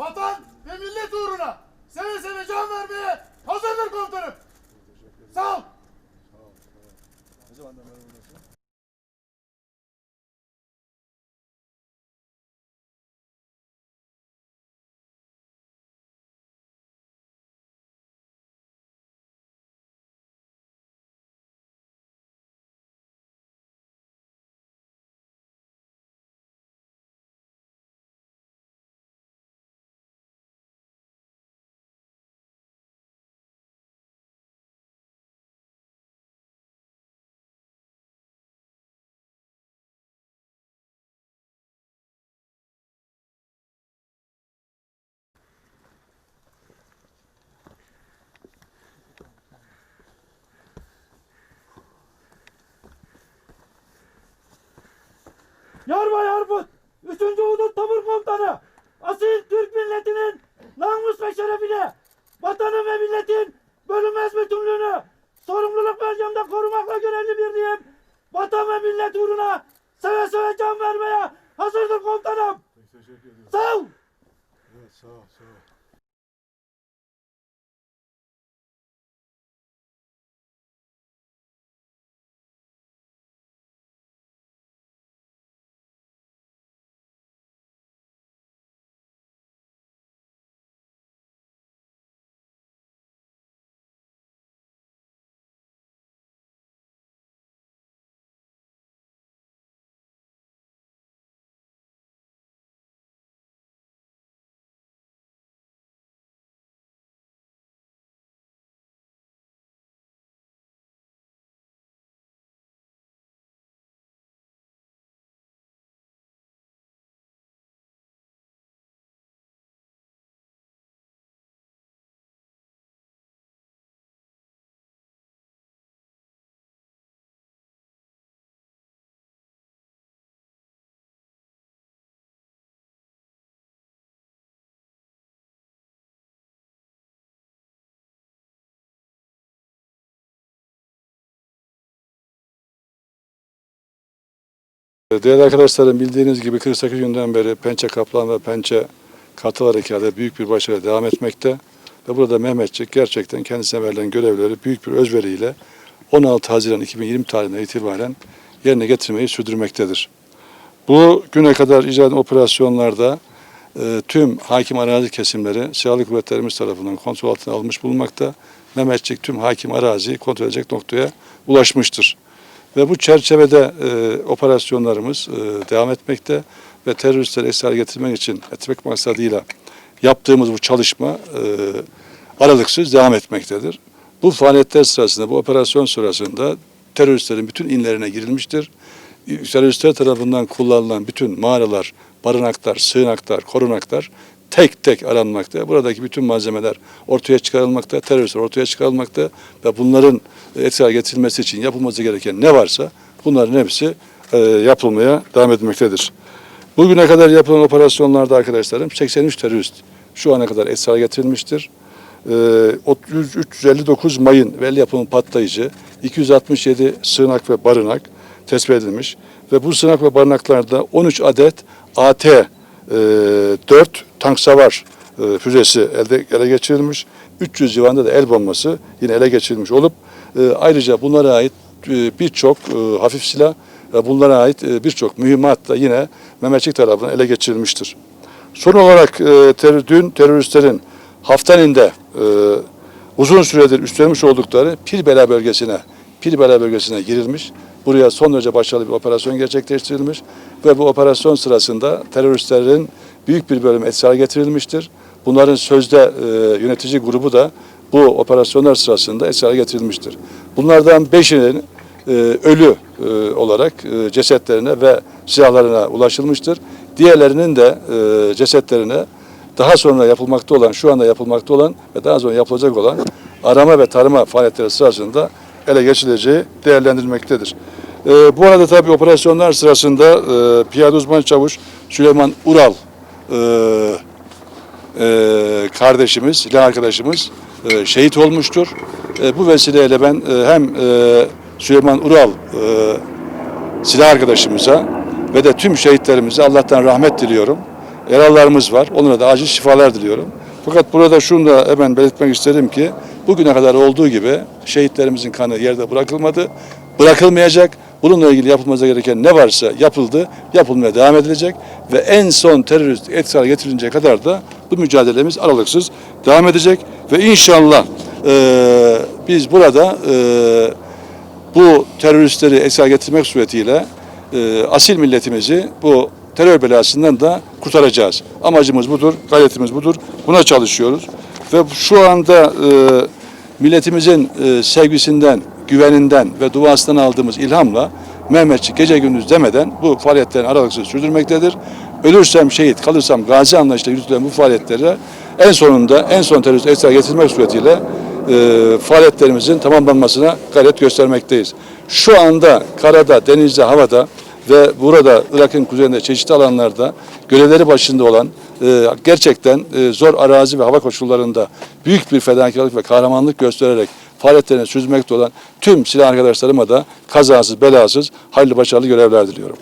vatan ve millet uğruna seve seve can vermeye hazırdır komutanım. Sağ ol. Sağ ol. Sağ ol. Yarbay Arput, 3. Hudut Tabur Komutanı, asil Türk milletinin namus ve şerefine, vatanı ve milletin bölünmez bütünlüğünü sorumluluk mercemde korumakla görevli birliğim. Vatan ve millet uğruna seve seve can vermeye hazırdır komutanım. Teşekkür ediyorum. Sağ ol. Evet, sağ ol, sağ ol. Değerli arkadaşlarım bildiğiniz gibi 48 günden beri Pençe Kaplan ve Pençe Kartal Harekatı büyük bir başarı devam etmekte. Ve burada Mehmetçik gerçekten kendisine verilen görevleri büyük bir özveriyle 16 Haziran 2020 tarihine itibaren yerine getirmeyi sürdürmektedir. Bu güne kadar icra edilen operasyonlarda e, tüm hakim arazi kesimleri silahlı kuvvetlerimiz tarafından kontrol altına alınmış bulunmakta. Mehmetçik tüm hakim araziyi kontrol edecek noktaya ulaşmıştır. Ve bu çerçevede e, operasyonlarımız e, devam etmekte ve teröristleri esir getirmek için etmek maksadıyla yaptığımız bu çalışma e, aralıksız devam etmektedir. Bu faaliyetler sırasında, bu operasyon sırasında teröristlerin bütün inlerine girilmiştir. Teröristler tarafından kullanılan bütün mağaralar, barınaklar, sığınaklar, korunaklar tek tek aranmakta. Buradaki bütün malzemeler ortaya çıkarılmakta, teröristler ortaya çıkarılmakta ve bunların etkili getirilmesi için yapılması gereken ne varsa bunların hepsi e, yapılmaya devam etmektedir. Bugüne kadar yapılan operasyonlarda arkadaşlarım 83 terörist şu ana kadar etkili getirilmiştir. E, 359 mayın ve el yapımı patlayıcı, 267 sığınak ve barınak tespit edilmiş ve bu sığınak ve barınaklarda 13 adet AT e, 4 tank savar e, füzesi elde, ele geçirilmiş. 300 civarında da el bombası yine ele geçirilmiş olup e, ayrıca bunlara ait e, birçok hafif silah ve bunlara ait birçok mühimmat da yine Mehmetçik tarafından ele geçirilmiştir. Son olarak terör, dün teröristlerin Haftanin'de e, uzun süredir üstlenmiş oldukları Pirbela bölgesine, Pirbela bölgesine girilmiş. Buraya son derece başarılı bir operasyon gerçekleştirilmiş ve bu operasyon sırasında teröristlerin büyük bir etkisiz hale getirilmiştir. Bunların sözde e, yönetici grubu da bu operasyonlar sırasında hale getirilmiştir. Bunlardan beşinin e, ölü e, olarak e, cesetlerine ve silahlarına ulaşılmıştır. Diğerlerinin de e, cesetlerine daha sonra yapılmakta olan, şu anda yapılmakta olan ve daha sonra yapılacak olan arama ve tarama faaliyetleri sırasında ele geçirileceği değerlendirilmektedir. E, bu arada tabii operasyonlar sırasında e, Piyade Uzman Çavuş Süleyman Ural e, e, kardeşimiz, silah arkadaşımız e, şehit olmuştur. E, bu vesileyle ben e, hem e, Süleyman Ural e, silah arkadaşımıza ve de tüm şehitlerimize Allah'tan rahmet diliyorum. Yaralılarımız var. Onlara da acil şifalar diliyorum. Fakat burada şunu da hemen belirtmek isterim ki bugüne kadar olduğu gibi şehitlerimizin kanı yerde bırakılmadı. Bırakılmayacak. Bununla ilgili yapılması gereken ne varsa yapıldı, yapılmaya devam edilecek ve en son terörist etkisi hale getirinceye kadar da bu mücadelemiz aralıksız devam edecek ve inşallah eee, biz burada eee, bu teröristleri etkisi hale getirmek suretiyle eee, asil milletimizi bu terör belasından da kurtaracağız. Amacımız budur, gayretimiz budur. Buna çalışıyoruz ve şu anda eee milletimizin e, sevgisinden, güveninden ve duasından aldığımız ilhamla Mehmetçik gece gündüz demeden bu faaliyetlerini aralıksız sürdürmektedir. Ölürsem şehit, kalırsam gazi anlayışla yürütülen bu faaliyetlere en sonunda en son terörist esir getirmek suretiyle e, faaliyetlerimizin tamamlanmasına gayret göstermekteyiz. Şu anda karada, denizde, havada ve burada Irak'ın kuzeyinde çeşitli alanlarda görevleri başında olan e, gerçekten e, zor arazi ve hava koşullarında büyük bir fedakarlık ve kahramanlık göstererek faaliyetlerini sürdürmekte olan tüm silah arkadaşlarıma da kazasız belasız hayırlı başarılı görevler diliyorum.